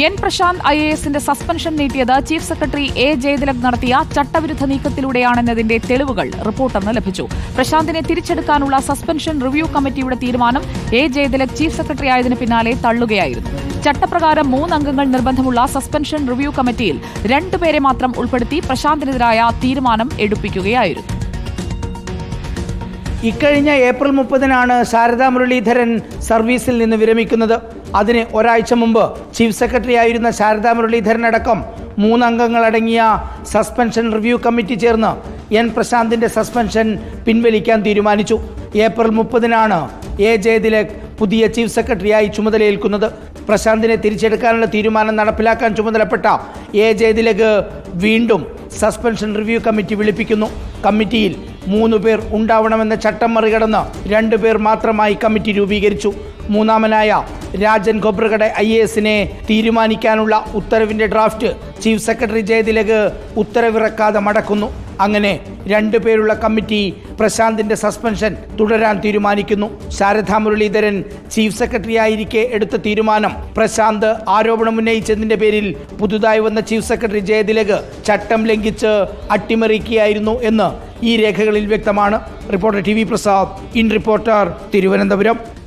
N Prashanth I A എസിന്റെ suspension നീട്ടിയത് chief secretary A Jayathilak നടത്തിയ ചട്ടവിരുദ്ധ നീക്കത്തിലൂടെയാണെന്നതിന്റെ തെളിവുകൾ റിപ്പോർട്ടെന്ന് ലഭിച്ചു. പ്രശാന്തിനെ തിരിച്ചെടുക്കാനുള്ള സസ്പെൻഷൻ റിവ്യൂ കമ്മിറ്റിയുടെ തീരുമാനം എ ജയതിലക് ചീഫ് സെക്രട്ടറി ആയതിനു പിന്നാലെ തള്ളുകയായിരുന്നു. ചട്ടപ്രകാരം മൂന്നംഗങ്ങൾ നിർബന്ധമുള്ള സസ്പെൻഷൻ റിവ്യൂ കമ്മിറ്റിയിൽ രണ്ടുപേരെ മാത്രം ഉൾപ്പെടുത്തി പ്രശാന്തിനെതിരായ തീരുമാനം എടുപ്പിക്കുകയായിരുന്നു. ഇക്കഴിഞ്ഞ ഏപ്രിൽ മുപ്പതിനാണ് ശാരദാ മുരളീധരൻ സർവീസിൽ നിന്ന് വിരമിക്കുന്നത്. അതിന് ഒരാഴ്ച മുമ്പ് ചീഫ് സെക്രട്ടറി ആയിരുന്ന ശാരദാ മുരളീധരൻ അടക്കം മൂന്നംഗങ്ങളടങ്ങിയ സസ്പെൻഷൻ റിവ്യൂ കമ്മിറ്റി ചേർന്ന് എൻ പ്രശാന്തിന്റെ സസ്പെൻഷൻ പിൻവലിക്കാൻ തീരുമാനിച്ചു. ഏപ്രിൽ മുപ്പതിനാണ് എ ജയതിലക് പുതിയ ചീഫ് സെക്രട്ടറിയായി ചുമതലയേൽക്കുന്നത്. പ്രശാന്തിനെ തിരിച്ചെടുക്കാനുള്ള തീരുമാനം നടപ്പിലാക്കാൻ ചുമതലപ്പെട്ട എ ജയതിലക് വീണ്ടും സസ്പെൻഷൻ റിവ്യൂ കമ്മിറ്റി വിളിപ്പിക്കുന്നു. കമ്മിറ്റിയിൽ മൂന്ന് പേർ ഉണ്ടാവണമെന്ന ചട്ടം മറികടന്ന് രണ്ടു പേർ മാത്രമായി കമ്മിറ്റി രൂപീകരിച്ചു. മൂന്നാമനായ രാജൻ ഖൊബ്രകടെ ഐ എ എസിനെ തീരുമാനിക്കാനുള്ള ഉത്തരവിന്റെ ഡ്രാഫ്റ്റ് ചീഫ് സെക്രട്ടറി ജയതിലക് ഉത്തരവിറക്കാതെ മടക്കുന്നു. അങ്ങനെ രണ്ടു പേരുള്ള കമ്മിറ്റി പ്രശാന്തിന്റെ സസ്പെൻഷൻ തുടരാൻ തീരുമാനിക്കുന്നു. ശാരദാ മുരളീധരൻ ചീഫ് സെക്രട്ടറി ആയിരിക്കെ എടുത്ത തീരുമാനം പ്രശാന്ത് ആരോപണം ഉന്നയിച്ചതിന്റെ പേരിൽ പുതുതായി വന്ന ചീഫ് സെക്രട്ടറി ജയതിലക് ചട്ടം ലംഘിച്ച് അട്ടിമറിക്കുകയായിരുന്നു എന്ന് ഈ രേഖകളിൽ വ്യക്തമാണ്. Reporter T V Prasad in reporter Thiruvananthapuram.